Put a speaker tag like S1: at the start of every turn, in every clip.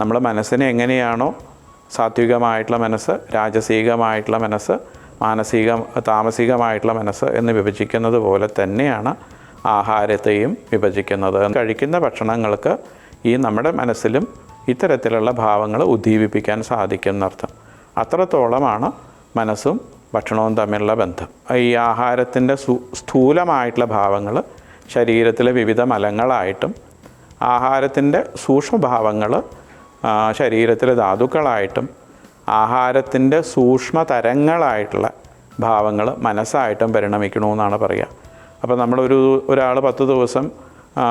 S1: നമ്മൾ മനസ്സിനെ എങ്ങനെയാണോ സാത്വികമായിട്ടുള്ള മനസ്സ് രാജസികമായിട്ടുള്ള മനസ്സ് മാനസിക താമസികമായിട്ടുള്ള മനസ്സ് എന്ന് വിഭജിക്കുന്നത് പോലെ തന്നെയാണ് ആഹാരത്തെയും വിഭജിക്കുന്നത്. കഴിക്കുന്ന ഭക്ഷണങ്ങൾക്ക് ഈ നമ്മുടെ മനസ്സിലും ഇത്തരത്തിലുള്ള ഭാവങ്ങൾ ഉദ്ദീപിപ്പിക്കാൻ സാധിക്കും എന്നർത്ഥം അത്രത്തോളമാണ് മനസ്സും ഭക്ഷണവും തമ്മിലുള്ള ബന്ധം. ഈ ആഹാരത്തിന്റെ സ്ഥൂലമായിട്ടുള്ള ഭാവങ്ങൾ ശരീരത്തിലെ വിവിധ മലങ്ങളായിട്ടും ആഹാരത്തിന്റെ സൂക്ഷ്മഭാവങ്ങൾ ശരീരത്തിലെ ധാതുക്കളായിട്ടും ആഹാരത്തിന്റെ സൂക്ഷ്മ തരങ്ങളായിട്ടുള്ള ഭാവങ്ങൾ മനസ്സായിട്ടും പരിണമിക്കണമെന്നാണ് പറയുക. അപ്പോൾ നമ്മളൊരു ഒരാൾ പത്ത് ദിവസം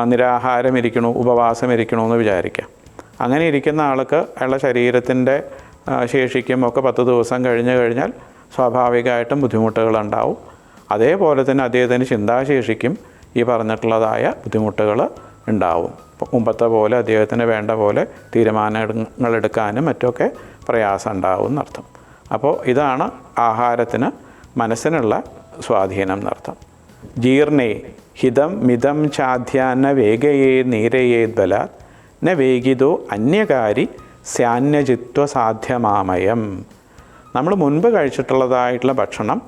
S1: നിരാഹാരം ഇരിക്കണു ഉപവാസം ഇരിക്കണു എന്ന് വിചാരിക്കാം അങ്ങനെ ഇരിക്കുന്ന ആൾക്ക് അയാളുടെ ശരീരത്തിന്റെ ശേഷിക്കും ഒക്കെ പത്ത് ദിവസം കഴിഞ്ഞ് കഴിഞ്ഞാൽ സ്വാഭാവികമായിട്ടും ബുദ്ധിമുട്ടുകളുണ്ടാവും അതേപോലെ തന്നെ അദ്ദേഹത്തിന്റെ ചിന്താശേഷിക്കും ഈ പറഞ്ഞിട്ടുള്ളതായ ബുദ്ധിമുട്ടുകൾ ഉണ്ടാവും. മുമ്പത്തെ പോലെ അദ്ദേഹത്തിന് വേണ്ട പോലെ തീരുമാനങ്ങൾ എടുക്കാനും മറ്റുമൊക്കെ പ്രയാസം ഉണ്ടാവും എന്നർത്ഥം. അപ്പോൾ ഇതാണ് ആഹാരത്തിന് മനസ്സിനുള്ള സ്വാധീനം എന്നർത്ഥം. ജീർണേ ഹിതം മിതം ചാധ്യാന വേഗയേ നീരയേ ബലാത് ന വേഗിതോ അന്യകാരി സാന്യചിത്വ സാധ്യമാമയം. നമ്മൾ മുൻപ് കഴിച്ചിട്ടുള്ളതായിട്ടുള്ള ഭക്ഷണം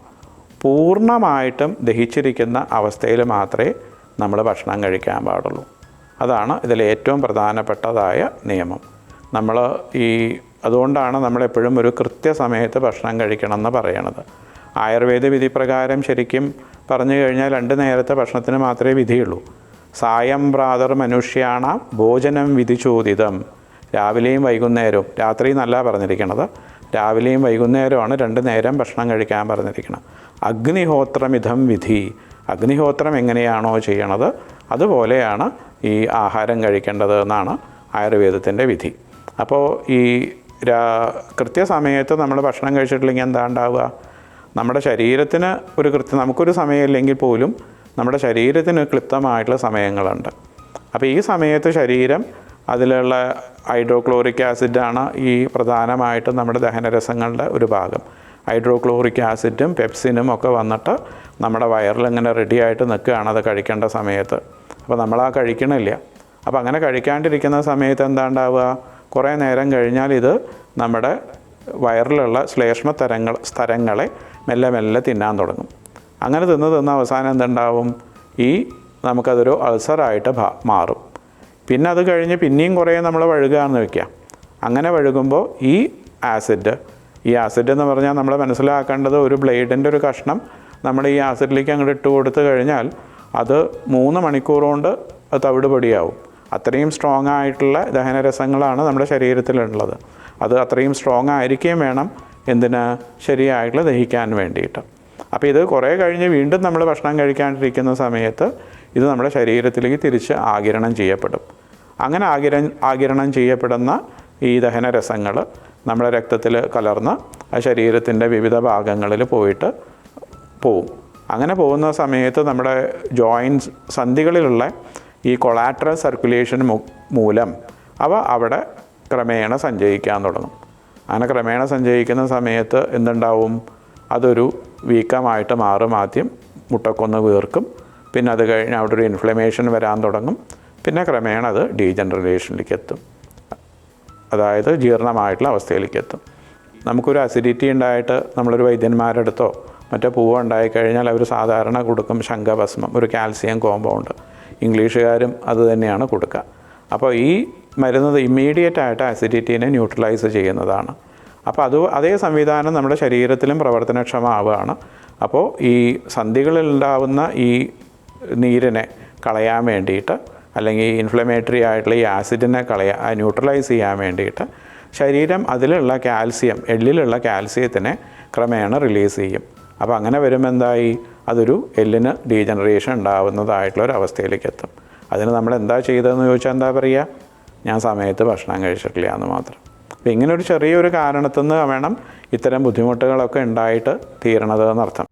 S1: പൂർണമായിട്ടും ദഹിച്ചിരിക്കുന്ന അവസ്ഥയിൽ മാത്രമേ നമ്മൾ ഭക്ഷണം കഴിക്കാൻ പാടുള്ളൂ. അതാണ് ഇതിലെ ഏറ്റവും പ്രധാനപ്പെട്ടതായ നിയമം. നമ്മൾ ഈ അതുകൊണ്ടാണ് നമ്മളെപ്പോഴും ഒരു കൃത്യസമയത്ത് ഭക്ഷണം കഴിക്കണം എന്ന് പറയണത്. ആയുർവേദ വിധി പ്രകാരം ശരിക്കും പറഞ്ഞു കഴിഞ്ഞാൽ രണ്ട് നേരത്തെ ഭക്ഷണത്തിന് മാത്രമേ വിധിയുള്ളൂ. സായം പ്രാതർ മനുഷ്യാണ ഭോജനം വിധിചോദിതം രാവിലെയും വൈകുന്നേരവും. രാത്രി എന്നല്ല പറഞ്ഞിരിക്കണത്. രാവിലെയും വൈകുന്നേരമാണ് രണ്ട് നേരം ഭക്ഷണം കഴിക്കാൻ പറഞ്ഞിരിക്കുന്നത് അഗ്നിഹോത്രമിതം വിധി. അഗ്നിഹോത്രം എങ്ങനെയാണോ ചെയ്യണത്? അതുപോലെയാണ് ഈ ആഹാരം കഴിക്കേണ്ടത് എന്നാണ് ആയുർവേദത്തിന്റെ വിധി. അപ്പോൾ ഈ കൃത്യസമയത്ത് നമ്മൾ ഭക്ഷണം കഴിച്ചിട്ടില്ലെങ്കിൽ എന്താ ഉണ്ടാവുക? നമ്മുടെ ശരീരത്തിന് ഒരു കൃത്യം നമുക്കൊരു സമയമില്ലെങ്കിൽ പോലും നമ്മുടെ ശരീരത്തിന് ക്ലിപ്തമായിട്ടുള്ള സമയങ്ങളുണ്ട്. അപ്പോൾ ഈ സമയത്ത് ശരീരം അതിലുള്ള ഹൈഡ്രോക്ലോറിക് ആസിഡാണ് ഈ പ്രധാനമായിട്ടും നമ്മുടെ ദഹനരസങ്ങളുടെ ഒരു ഭാഗം. ഹൈഡ്രോക്ലോറിക് ആസിഡും പെപ്സിനും ഒക്കെ വന്നിട്ട് നമ്മുടെ വയറിൽ ഇങ്ങനെ റെഡി ആയിട്ട് നിൽക്കുകയാണ് അത് കഴിക്കേണ്ട സമയത്ത്. അപ്പോൾ നമ്മൾ ആ കഴിക്കണില്ല. അപ്പോൾ അങ്ങനെ കഴിക്കാണ്ടിരിക്കുന്ന സമയത്ത് എന്താണ്ടാവുക? കുറേ നേരം കഴിഞ്ഞാൽ ഇത് നമ്മുടെ വയറിലുള്ള ശ്ലേഷ്മ തരങ്ങൾ സ്ഥലങ്ങളെ മെല്ലെ മെല്ലെ തിന്നാൻ തുടങ്ങും. അങ്ങനെ തിന്ന് തിന്ന അവസാനം എന്തുണ്ടാവും? ഈ നമുക്കതൊരു അൾസറായിട്ട് മാറും. പിന്നെ അത് കഴിഞ്ഞ് പിന്നെയും കുറേ നമ്മൾ വഴുകുകയാണെന്ന് വയ്ക്കുക അങ്ങനെ വഴുകുമ്പോൾ ഈ ആസിഡ് ഈ ആസിഡ് എന്ന് പറഞ്ഞാൽ നമ്മൾ മനസ്സിലാക്കേണ്ടത് ഒരു ബ്ലേഡിന്റെ ഒരു കഷ്ണം നമ്മൾ ഈ ആസിഡിലേക്ക് അങ്ങോട്ട് ഇട്ട് കൊടുത്തു കഴിഞ്ഞാൽ അത് മൂന്ന് മണിക്കൂർ കൊണ്ട് തവിട് പൊടിയാവും. അത്രയും സ്ട്രോങ് ആയിട്ടുള്ള ദഹനരസങ്ങളാണ് നമ്മുടെ ശരീരത്തിലുള്ളത്. അത് അത്രയും സ്ട്രോങ് ആയിരിക്കുകയും വേണം എന്തിന്? ശരിയായിട്ടുള്ള ദഹിക്കാൻ വേണ്ടിയിട്ട്. അപ്പോൾ ഇത് കുറേ കഴിഞ്ഞ് വീണ്ടും നമ്മൾ ഭക്ഷണം കഴിക്കാണ്ടിരിക്കുന്ന സമയത്ത് ഇത് നമ്മുടെ ശരീരത്തിലേക്ക് തിരിച്ച് ആകിരണം ചെയ്യപ്പെടും. അങ്ങനെ ആകിര ആകിരണം ചെയ്യപ്പെടുന്ന ഈ ദഹനരസങ്ങൾ നമ്മുടെ രക്തത്തിൽ കലർന്ന് ആ ശരീരത്തിന്റെ വിവിധ ഭാഗങ്ങളിൽ പോയിട്ട് പോവും. അങ്ങനെ പോകുന്ന സമയത്ത് നമ്മുടെ ജോയിൻസ് സന്ധികളിലുള്ള ഈ കൊളാട്രൽ സർക്കുലേഷൻ മൂലം അവ അവിടെ ക്രമേണ സഞ്ചയിക്കാൻ തുടങ്ങും. അങ്ങനെ ക്രമേണ സഞ്ചയിക്കുന്ന സമയത്ത് എന്തുണ്ടാവും? അതൊരു വീക്കമായിട്ട് മാറും ആദ്യം. മുട്ടക്കൊന്ന് വീർക്കും. പിന്നെ അത് കഴിഞ്ഞ് അവിടെ ഒരു ഇൻഫ്ലമേഷൻ വരാൻ തുടങ്ങും. പിന്നെ ക്രമേണ അത് ഡീജനറേഷനിലേക്ക് എത്തും. അതായത് ജീർണമായിട്ടുള്ള അവസ്ഥയിലേക്ക് എത്തും നമുക്കൊരു അസിഡിറ്റി ഉണ്ടായിട്ട് നമ്മളൊരു വൈദ്യന്മാരുടെ അടുത്തോ മറ്റോ പൂവ് ഉണ്ടായിക്കഴിഞ്ഞാൽ അവർ സാധാരണ കൊടുക്കും ശംഖഭസ്മം ഒരു കാൽസ്യം കോമ്പൗണ്ട് ഇംഗ്ലീഷുകാരും അത് തന്നെയാണ് കൊടുക്കുക അപ്പോൾ ഈ മരുന്നത് ഇമ്മീഡിയറ്റ് ആയിട്ട് അസിഡിറ്റീനെ ന്യൂട്രലൈസ് ചെയ്യുന്നതാണ്. അപ്പോൾ അത് അതേ സംവിധാനം നമ്മുടെ ശരീരത്തിലും പ്രവർത്തനക്ഷമമാവുകയാണ്. അപ്പോൾ ഈ സന്ധികളിൽ ഉണ്ടാവുന്ന ഈ നീരിനെ കളയാൻ വേണ്ടിയിട്ട് അല്ലെങ്കിൽ ഇൻഫ്ലമേറ്ററി ആയിട്ടുള്ള ഈ ആസിഡിനെ കളയാ ന്യൂട്രലൈസ് ചെയ്യാൻ വേണ്ടിയിട്ട് ശരീരം അതിലുള്ള കാൽസ്യം എല്ലിലുള്ള കാൽസ്യത്തിനെ ക്രമേണ റിലീസ് ചെയ്യും. അപ്പോൾ അങ്ങനെ വരുമ്പോൾ എന്തായി? അതൊരു എല്ലിന് ഡീജനറേഷൻ ഉണ്ടാവുന്നതായിട്ടുള്ള ഒരു അവസ്ഥയിലേക്ക് എത്തും. അതിന് നമ്മൾ എന്താ ചെയ്തതെന്ന് ചോദിച്ചാൽ എന്താ പറയുക ഞാൻ സമയത്ത് ഭക്ഷണം കഴിച്ചിട്ടില്ല എന്ന് മാത്രം. അപ്പോൾ ഇങ്ങനെ ഒരു ചെറിയൊരു കാരണത്തിൽ നിന്ന് വേണം ഇത്തരം ബുദ്ധിമുട്ടുകളൊക്കെ ഉണ്ടായിട്ട് തീരണത് എന്നർത്ഥം.